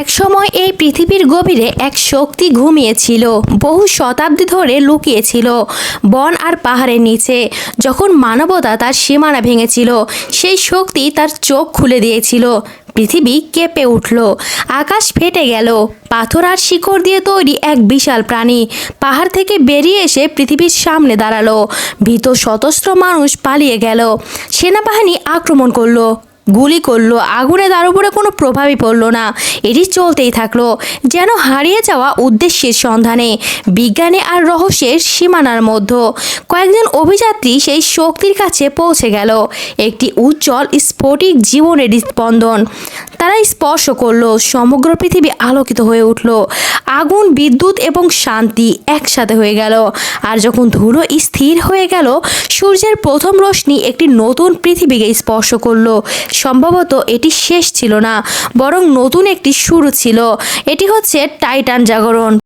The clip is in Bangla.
একসময় এই পৃথিবীর গভীরে এক শক্তি ঘুমিয়েছিল, বহু শতাব্দী ধরে লুকিয়েছিল, বন আর পাহাড়ের নিচে। যখন মানবতা তার সীমানা ভেঙেছিল, সেই শক্তি তার চোখ খুলে দিয়েছিল। পৃথিবী কেঁপে উঠল, আকাশ ফেটে গেল, পাথর আর শিকড় দিয়ে তৈরি এক বিশাল প্রাণী পাহাড় থেকে বেরিয়ে এসে পৃথিবীর সামনে দাঁড়াল। ভীত সতস্ত্র মানুষ পালিয়ে গেল, সেনাবাহিনী আক্রমণ করল। গুলি করল, আগুনে তার উপরে কোনো প্রভাবই পড়ল না। এটি চলতেই থাকল, যেন হারিয়ে যাওয়া উদ্দেশ্যের সন্ধানে। বিজ্ঞানে আর রহস্যের সীমানার মধ্যে। কয়েকজন অভিযাত্রী সেই শক্তির কাছে পৌঁছে গেল। একটি উজ্জ্বল স্ফটিক জীবনের স্পন্দন তারা স্পর্শ করল, সমগ্র পৃথিবী আলোকিত হয়ে উঠল। আগুন, বিদ্যুৎ এবং শান্তি একসাথে হয়ে গেল। আর যখন ধুলো স্থির হয়ে গেল, সূর্যের প্রথম রশ্মি একটি নতুন পৃথিবীকে স্পর্শ করল। সম্ভবত এটি শেষ ছিল না বরং নতুন একটি শুরু ছিল। এটি হচ্ছে টাইটান জাগরণ।